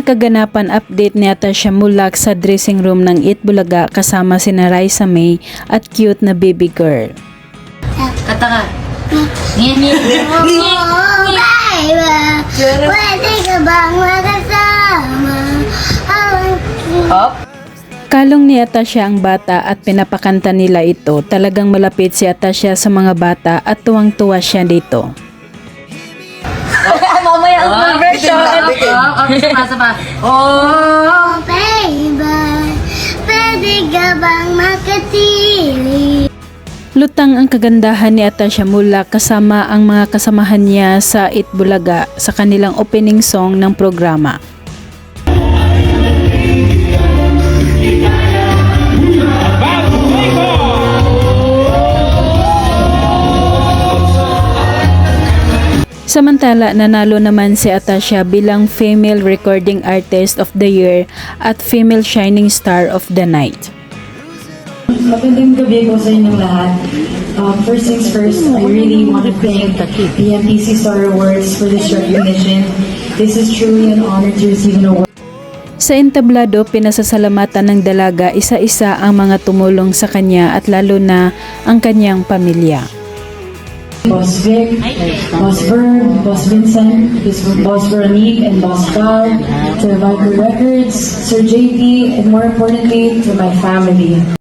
mga kaganapan update ni Atasha Mulak sa dressing room ng It Bulaga kasama si Raisa May at cute na baby girl. Kata ka. Pwede ka bang makasama? Hop. Kalong ni Atasha ang bata at pinapakanta nila ito. Talagang malapit si Atasha sa mga bata at tuwang-tuwa siya dito. Oh, okay, sa pa, sa pa. Oh. Baby, pwede ka bang makatili? Lutang ang kagandahan ni Atasha Mula kasama ang mga kasamahan niya sa It Bulaga sa kanilang opening song ng programa. Samantala, nanalo naman si Atasha bilang Female Recording Artist of the Year at Female Shining Star of the Night. Magandang gabi po sa inyong lahat. Um, first things first, I really want to thank the MPC Star Awards for this recognition. This is truly an honor to receive an award. Sa entablado, pinasasalamatan ng dalaga isa-isa ang mga tumulong sa kanya at lalo na ang kanyang pamilya. Boss Vic, Boss Vern, Boss Vincent, Boss Veronique, and Boss Val, to Viper Records, Sir JP, and more importantly, to my family.